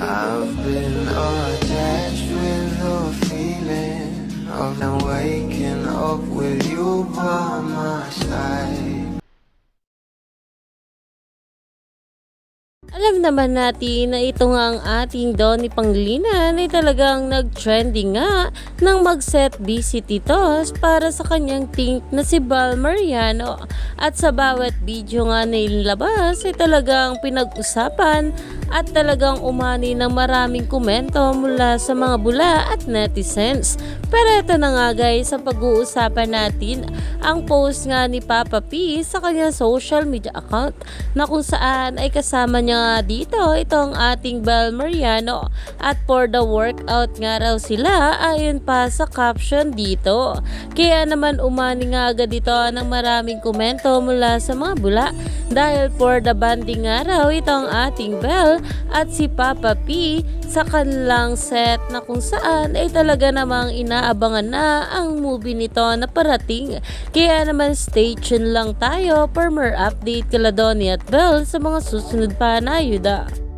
I've been attached with the feeling of now waking up with you by my side. Alam naman natin na ito nga ang ating Donnie Pangilinan ay talagang nag-trending nga nang mag-set busy titos para sa kanyang think na si Val Mariano. At sa bawat video nga na inilabas ay talagang pinag-usapan at talagang umani ng maraming komento mula sa mga bula at netizens. Pero ito na nga guys, ang pag-uusapan natin ang post nga ni Papa P sa kanyang social media account na kung saan ay kasama niya nga dito itong ating Bel Mariano at for the workout nga raw sila ayon pa sa caption dito. Kaya naman umani nga agad dito ng maraming komento mula sa mga bula dahil for the banding nga raw itong ating Bel at si Papa P sa kanilang set na kung saan ay talaga namang inaabangan na ang movie nito na parating. Kaya naman stay tuned lang tayo for more update kala Donnie at Belle sa mga susunod pa na ayuda.